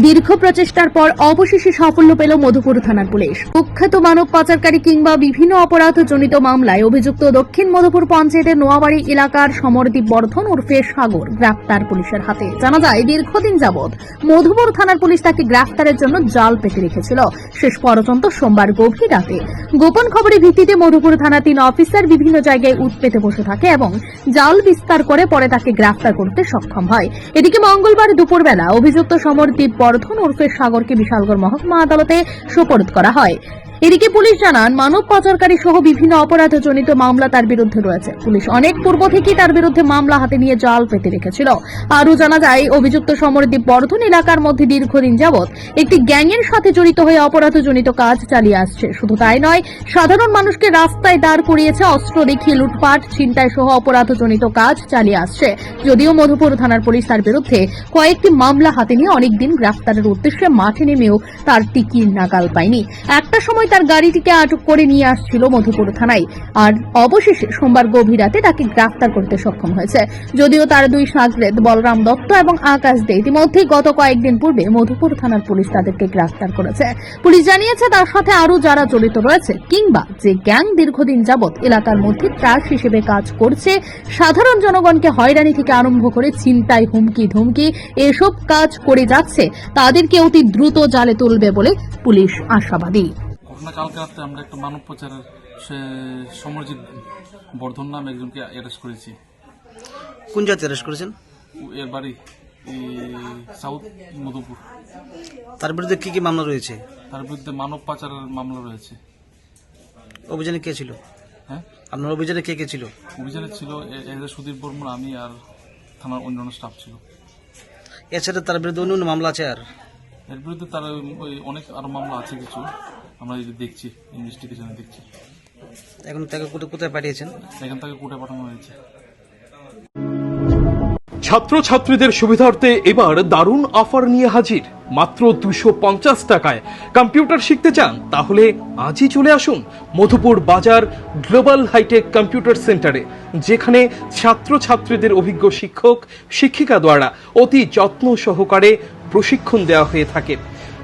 দীর্ঘ প্রচেষ্টার পর অবশেষে সাফল্য পেল মধুপুর থানার পুলিশ। কুখ্যাত মানব পাচারকারী কিংবা বিভিন্ন অপরাধজনিত মামলায় অভিযুক্ত দক্ষিণ মধুপুর পঞ্চায়েতের নোয়াবাড়ি এলাকার সমরদীপ বর্ধন ওরফে সাগর গ্রেপ্তার পুলিশের হাতে। জানা যায়, দীর্ঘদিন যাবৎ মধুপুর থানার পুলিশ তাকে গ্রেফতারের জন্য জাল পেতে রেখেছিল। শেষ পর্যন্ত সোমবার গভীর রাতে। গোপন খবরের ভিত্তিতে মধুপুর থানা তিন অফিসার বিভিন্ন জায়গায় উৎপেতে বসে থাকে এবং জাল বিস্তার করে পরে তাকে গ্রেফতার করতে সক্ষম হয়। এদিকে মঙ্গলবার দুপুরবেলা অভিযুক্ত সমরদীপ বর্ধন ওরফে সাগরকে বিশালগড় মহকুমা আদালতে সোপর্দ করা হয়। এদিকে পুলিশ জানান, মানব পাচারকারী সহ বিভিন্ন অপরাধজনিত মামলা তার বিরুদ্ধে রয়েছে। পুলিশ অনেক পূর্ব থেকেই তার বিরুদ্ধে মামলা হাতে নিয়ে জাল পেতে রেখেছিল। আরও জানা যায়, অভিযুক্ত সমরদীপ বর্ধন এলাকার মধ্যে দীর্ঘদিন যাবৎ একটি গ্যাংয়ের সাথে জড়িত হয়ে অপরাধজনিত কাজ চালিয়ে আসছে। শুধু তাই নয়, সাধারণ মানুষকে রাস্তায় দাঁড় করিয়েছে, অস্ত্র দেখিয়ে লুটপাট, ছিনতাই সহ অপরাধজনিত কাজ চালিয়ে আসছে। যদিও মধুপুর থানার পুলিশ তার বিরুদ্ধে কয়েকটি মামলা হাতে নিয়ে অনেকদিন গ্রেফতারের উদ্দেশ্যে মাঠে নেমেও তার টিকির নাগাল পায়নি। একটা সময় তার গাড়িটিকে আটক করে নিয়ে আসছিল মধুপুর থানায়। আর অবশেষে সোমবার গভীর রাতে তাকে গ্রেফতার করতে সক্ষম হয়েছে। যদিও তার দুই সাগরেদ বলরাম দত্ত এবং আকাশ দে ইতিমধ্যেই গত কয়েকদিন পূর্বে মধুপুর থানার পুলিশ তাদেরকে গ্রেফতার করেছে। পুলিশ জানিয়েছে, তার সাথে আরও যারা জড়িত রয়েছে কিংবা যে গ্যাং দীর্ঘদিন যাবৎ এলাকার মধ্যে ত্রাস হিসেবে কাজ করছে, সাধারণ জনগণকে হয়রানি থেকে আরম্ভ করে চিন্তায় হুমকি, ধুমকি এসব কাজ করে যাচ্ছে, তাদেরকে অতি দ্রুত জালে তুলবে বলে পুলিশ আশাবাদী। ঘটনা কালকে রাত্রে আমরা একটা মানব পাচারের সে সমরজিৎ বর্ধন নামে একজনকে অ্যারেস্ট করেছি। কোন জাতি অ্যারেস্ট করেছেন? এর বাড়ি সাউথ মধুপুর। তার বিরুদ্ধে কি কি মামলা রয়েছে? তার বিরুদ্ধে মানব পাচারের মামলা রয়েছে। অভিযানে কে ছিল? হ্যাঁ? আপনার অভিযানে কে কে ছিল? অভিযানে ছিল এদের সুধীর বর্মন আমি আর থানার অন্যান্য স্টাফ ছিল। এছাড়া তার বিরুদ্ধে অন্য মামলা আছে আর? এর বিরুদ্ধে তার ওই- ওই অনেক আরও মামলা আছে কিছু। আমরা এই দেখছি ইনভেস্টিগেশনে দেখছি। এখন তাকে কোথায় কোথায় পাঠিয়েছেন? এখান কোর্টে পাঠানো হয়েছে। ছাত্রছাত্রীদের সুবিধার্থে এবার দারুণ অফার নিয়ে হাজির। মাত্র দুশো পঞ্চাশ টাকায়। কম্পিউটার শিখতে চান তাহলে আজই চলে আসুন মধুপুর বাজার গ্লোবাল হাইটেক কম্পিউটার সেন্টারে যেখানে ছাত্রছাত্রীদের অভিজ্ঞ শিক্ষক শিক্ষিকা দ্বারা অতি যত্ন সহকারে প্রশিক্ষণ দেওয়া হয়ে থাকে।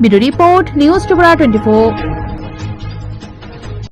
bureau report news Tripura twenty